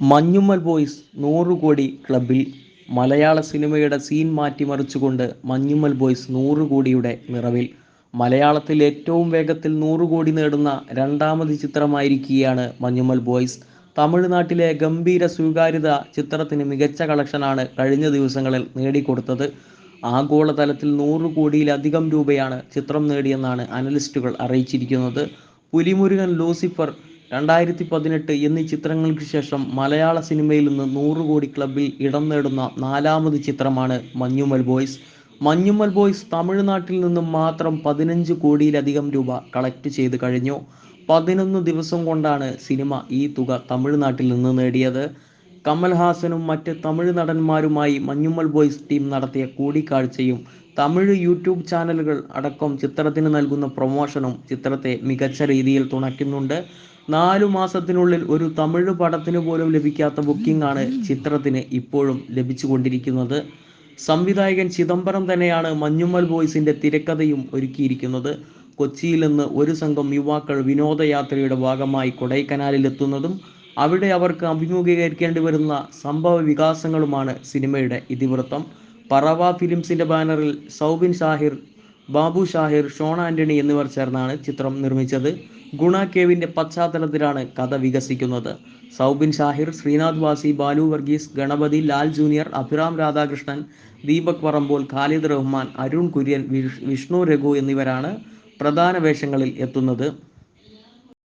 Manjummel boys നൂറ് കോടി ക്ലബിൽ മലയാള സിനിമയുടെ സീൻ മാറ്റിമറിച്ചുകൊണ്ട് മഞ്ഞുമ്മൽ ബോയ്സ് നൂറ് കോടിയുടെ നിറവിൽ. മലയാളത്തിൽ ഏറ്റവും വേഗത്തിൽ നൂറ് കോടി നേടുന്ന രണ്ടാമത് ചിത്രമായിരിക്കുകയാണ് മഞ്ഞുമ്മൽ ബോയ്സ്. തമിഴ്നാട്ടിലെ ഗംഭീര സ്വീകാര്യത ചിത്രത്തിന് മികച്ച കളക്ഷനാണ് കഴിഞ്ഞ ദിവസങ്ങളിൽ നേടിക്കൊടുത്തത്. ആഗോളതലത്തിൽ നൂറ് കോടിയിലധികം രൂപയാണ് ചിത്രം നേടിയെന്നാണ് അനലിസ്റ്റുകൾ അറിയിച്ചിരിക്കുന്നത്. പുലിമുരുകൻ ലൂസിഫർ രണ്ടായിരത്തി പതിനെട്ട് എന്നീ ചിത്രങ്ങൾക്ക് ശേഷം മലയാള സിനിമയിൽ നിന്ന് നൂറ് കോടി ക്ലബിൽ ഇടം നേടുന്ന നാലാമത് ചിത്രമാണ് മഞ്ഞുമൽ ബോയ്സ്. മഞ്ഞുമൽ ബോയ്സ് തമിഴ്നാട്ടിൽ നിന്നും മാത്രം പതിനഞ്ച് കോടിയിലധികം രൂപ കളക്ട് ചെയ്ത് കഴിഞ്ഞു. പതിനൊന്ന് ദിവസം കൊണ്ടാണ് സിനിമ ഈ തുക തമിഴ്നാട്ടിൽ നിന്ന് നേടിയത്. കമൽഹാസനും മറ്റ് തമിഴ് നടന്മാരുമായി മഞ്ഞുമ്മൽ ബോയ്സ് ടീം നടത്തിയ കൂടിക്കാഴ്ചയും തമിഴ് യൂട്യൂബ് ചാനലുകൾ അടക്കം ചിത്രത്തിന് നൽകുന്ന പ്രൊമോഷനും ചിത്രത്തെ മികച്ച രീതിയിൽ തുണയ്ക്കുന്നുണ്ട്. നാലു മാസത്തിനുള്ളിൽ ഒരു തമിഴ് പടത്തിന് പോലും ലഭിക്കാത്ത ബുക്കിംഗ് ആണ് ചിത്രത്തിന് ഇപ്പോഴും ലഭിച്ചുകൊണ്ടിരിക്കുന്നത്. സംവിധായകൻ ചിദംബരം തന്നെയാണ് മഞ്ഞുമ്മൽ ബോയ്സിന്റെ തിരക്കഥയും ഒരുക്കിയിരിക്കുന്നത്. കൊച്ചിയിൽ നിന്ന് ഒരു സംഘം യുവാക്കൾ വിനോദയാത്രയുടെ ഭാഗമായി കൊടൈക്കനാലിൽ എത്തുന്നതും അവിടെ അവർക്ക് അഭിമുഖീകരിക്കേണ്ടി വരുന്ന സംഭവ വികാസങ്ങളുമാണ് സിനിമയുടെ ഇതിവൃത്തം. പറവ ഫിലിംസിന്റെ ബാനറിൽ സൗബിൻ ഷാഹിർ ബാബു ഷാഹിർ ഷോൺ ആന്റണി എന്നിവർ ചേർന്നാണ് ചിത്രം നിർമ്മിച്ചത്. ഗുണ കേവിന്റെ പശ്ചാത്തലത്തിലാണ് കഥ വികസിക്കുന്നത്. സൗബിൻ ഷാഹിർ ശ്രീനാഥ് വാസി ബാലു വർഗീസ് ഗണപതി ലാൽ ജൂനിയർ അഭിറാം രാധാകൃഷ്ണൻ ദീപക് പറമ്പോൾ ഖാലിദ് റഹ്മാൻ അരുൺ കുര്യൻ വിഷ്ണു രഘു എന്നിവരാണ് പ്രധാന വേഷങ്ങളിൽ എത്തുന്നത്.